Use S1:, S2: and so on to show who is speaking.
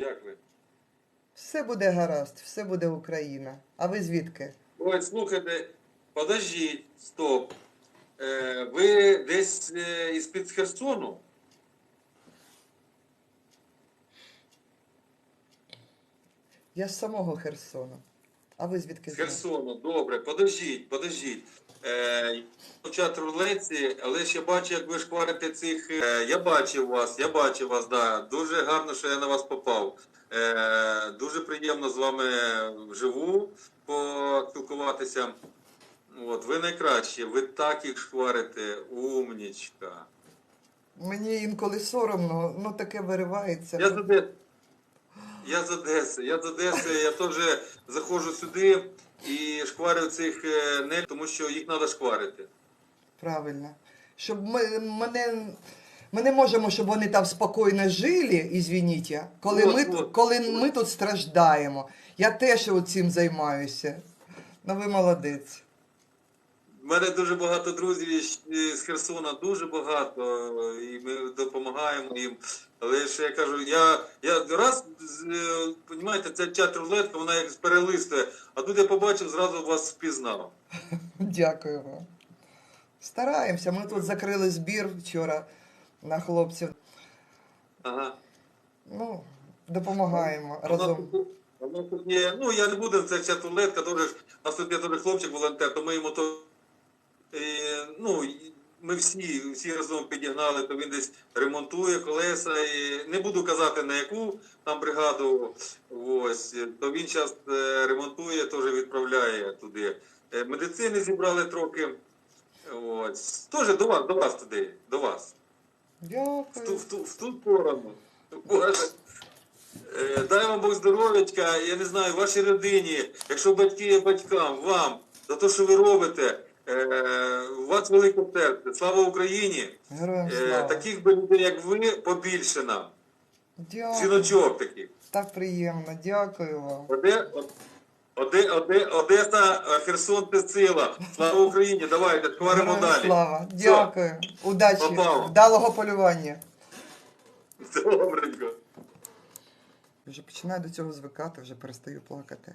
S1: Як ви?
S2: Все буде гаразд, все буде Україна. А ви звідки?
S1: Ой, слухайте, подождіть, стоп. Е, ви десь е, із-під Херсону?
S2: Я з самого Херсона. А ви звідки
S1: З? Херсону, добре, подождіть, подождіть. Е, почат рулеці, але ще бачу, як ви шкварите цих. Е, я бачив вас, я бачив вас, да. Дуже гарно, що я на вас попав. Е, дуже приємно з вами вживу поспілкуватися. От, ви найкращі, ви так їх шкварите, умнічка.
S2: Мені інколи соромно, ну таке виривається.
S1: Я Одеси. Я з Одеси. Я з Одеси. Я теж заходжу сюди і шкварю цих е, не тому, що їх треба шкварити.
S2: Правильно. Щоб ми, мене, ми не можемо, щоб вони там спокійно жили, ізвініть, коли,
S1: От,
S2: ми,
S1: от.
S2: коли ми тут страждаємо. Я теж цим займаюся. Ну ви молодець.
S1: У мене дуже багато друзів з Херсона, дуже багато, і ми допомагаємо їм. Але ж я кажу, я, я раз, з- понімаєте, ця чат рулетка, вона як перелистує, а тут я побачив, зразу вас впізнав.
S2: Дякую вам. Стараємося. Ми тут закрили збір вчора на хлопців.
S1: Ага.
S2: Ну, допомагаємо разом.
S1: ну я не буду це чат рулетка, у нас тут є хлопчик волонтер, то ми йому то. Е, ну, ми всі, всі разом підігнали, то він десь ремонтує колеса. І не буду казати на яку там бригаду. Ось, то він зараз ремонтує, теж відправляє туди. Е, Медицини зібрали трохи. Ось. Теж до вас, до вас туди, до вас. В ту, в ту, в ту сторону. Боже. Е, Дай вам Бог здоров'ячка, я не знаю, вашій родині, якщо батьки є батькам, вам, за те, що ви робите, е, у вас велике серце. Слава Україні!
S2: Героям
S1: Е,
S2: слава.
S1: Таких би людей, як ви, побільше нам.
S2: Дякую.
S1: Жіночок таких.
S2: Так приємно. Дякую вам.
S1: Оде, оде, оде, Одеса, е, Херсон це сила. Слава Україні! Давайте,
S2: Героям
S1: далі.
S2: Слава. Дякую. Удачі.
S1: Попав.
S2: Вдалого полювання.
S1: Добренько.
S2: Вже починаю до цього звикати, вже перестаю плакати.